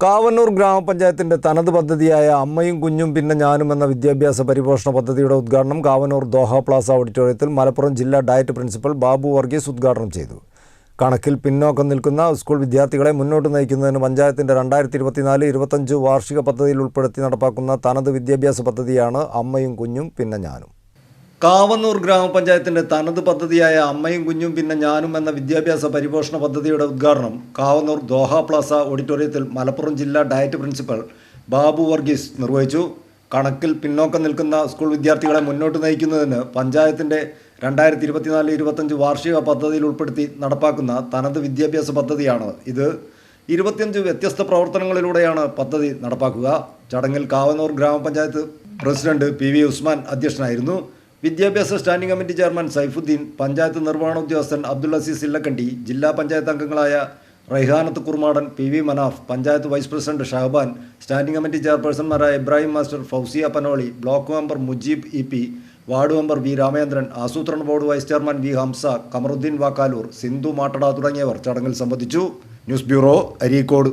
കാവന്നൂർ ഗ്രാമപഞ്ചായത്തിന്റെ തനത് പദ്ധതിയായ അമ്മയും കുഞ്ഞും പിന്നെ ഞാനും എന്ന വിദ്യാഭ്യാസ പരിപോഷണ പദ്ധതിയുടെ ഉദ്ഘാടനം കാവന്നൂർ ദോഹ പ്ലാസ ഓഡിറ്റോറിയത്തിൽ മലപ്പുറം ജില്ലാ ഡയറ്റ് പ്രിൻസിപ്പൽ ബാബു വർഗീസ് ഉദ്ഘാടനം ചെയ്തു. കണക്കിൽ പിന്നോക്കം നിൽക്കുന്ന സ്കൂൾ വിദ്യാർത്ഥികളെ മുന്നോട്ട് നയിക്കുന്നതിന് പഞ്ചായത്തിന്റെ രണ്ടായിരത്തി ഇരുപത്തിനാല് ഇരുപത്തഞ്ച് വാർഷിക പദ്ധതിയിൽ ഉൾപ്പെടുത്തി നടപ്പാക്കുന്ന തനത് വിദ്യാഭ്യാസ പദ്ധതിയാണ് അമ്മയും കുഞ്ഞും പിന്നെ ഞാനും. കാവന്നൂർ ഗ്രാമപഞ്ചായത്തിന്റെ തനത് പദ്ധതിയായ അമ്മയും കുഞ്ഞും പിന്നെ ഞാനും എന്ന വിദ്യാഭ്യാസ പരിപോഷണ പദ്ധതിയുടെ ഉദ്ഘാടനം കാവന്നൂർ ദോഹ പ്ലാസ ഓഡിറ്റോറിയത്തിൽ മലപ്പുറം ജില്ലാ ഡയറ്റ് പ്രിൻസിപ്പൽ ബാബു വർഗീസ് നിർവഹിച്ചു. കണക്കിൽ പിന്നോക്കം നിൽക്കുന്ന സ്കൂൾ വിദ്യാർത്ഥികളെ മുന്നോട്ട് നയിക്കുന്നതിന് പഞ്ചായത്തിന്റെ രണ്ടായിരത്തി ഇരുപത്തിനാല് ഇരുപത്തഞ്ച് വാർഷിക പദ്ധതിയിൽ ഉൾപ്പെടുത്തി നടപ്പാക്കുന്ന തനത് വിദ്യാഭ്യാസ പദ്ധതിയാണ് ഇത്. ഇരുപത്തിയഞ്ച് വ്യത്യസ്ത പ്രവർത്തനങ്ങളിലൂടെയാണ് പദ്ധതി നടപ്പാക്കുക. ചടങ്ങിൽ കാവന്നൂർ ഗ്രാമപഞ്ചായത്ത് പ്രസിഡന്റ് പി വി ഉസ്മാൻ അധ്യക്ഷനായിരുന്നു. വിദ്യാഭ്യാസ standing committee chairman Saifuddeen panchayat നിർവഹണ ഉദ്യോഗസ്ഥൻ അബ്ദുൾ അസീസ് ഇല്ലക്കണ്ടി ജില്ലാ പഞ്ചായത്ത് അംഗങ്ങളായ Raihanath Kurmadan P V Manaf panchayat vice president Shahaban standing committee ചെയർപേഴ്സൺമാരായ Ibrahim master Fousiya Panoli block member Mujeeb E P ward member V Ramendran ആസൂത്രണ board vice chairman V Hamsa Kamaruddeen Vakkalur Sindhu Mattada തുടങ്ങിയവർ ചടങ്ങിൽ സംബന്ധിച്ചു. News bureau Areekode.